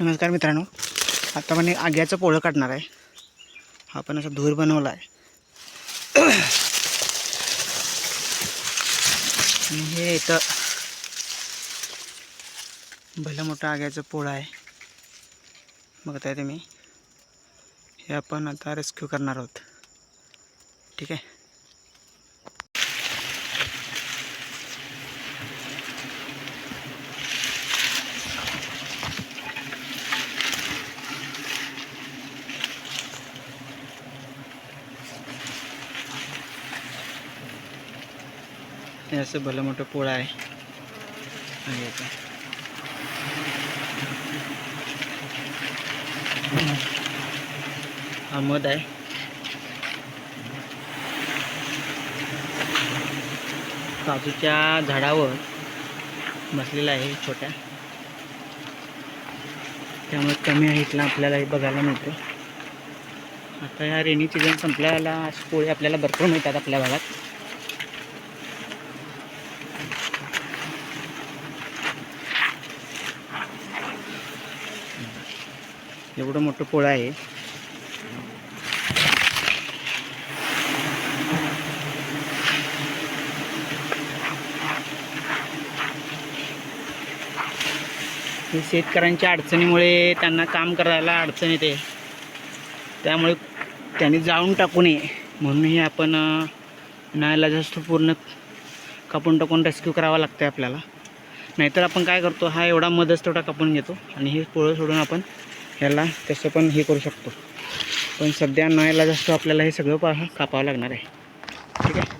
नमस्कार मित्रांनो. आता पण एक आग्याचं पोळं काढणार आहे. हा पण असा धूर बनवला आहे आणि हे इथं भलं मोठं आग्याचं पोळं आहे. बघताय तुम्ही. हे आपण आता रेस्क्यू करणार आहोत. ठीक आहे? हे असं भलं मोठं पोळं आहे. आणि आता. हा मध आहे. काजूच्या झाडावर बसलेला आहे छोट्या. त्यामुळे कमी हाईटला आपल्याला हे बघायला मिळतं आता ह्या रेनी सीझन संपल्याला पोळी आपल्याला भरपूर मिळतात आपल्या भागात. एवढं मोठं पोळं आहे. हे शेतकऱ्यांच्या अडचणीमुळे त्यांना काम करायला अडचण येते. त्यामुळे त्यांनी जाळून टाकू नये. म्हणून हे आपण नायला जास्त पूर्ण कापून टाकून रेस्क्यू करावा लागतं आहे आपल्याला. नाहीतर आपण काय करतो हा एवढा मधच तेवढा कापून घेतो आणि हे पोळं सोडून आपण ह्याला तसं पण हे करू शकतो. पण सध्या नायला जास्त आपल्याला हे सगळं पहा कापावं लागणार आहे. ठीक आहे?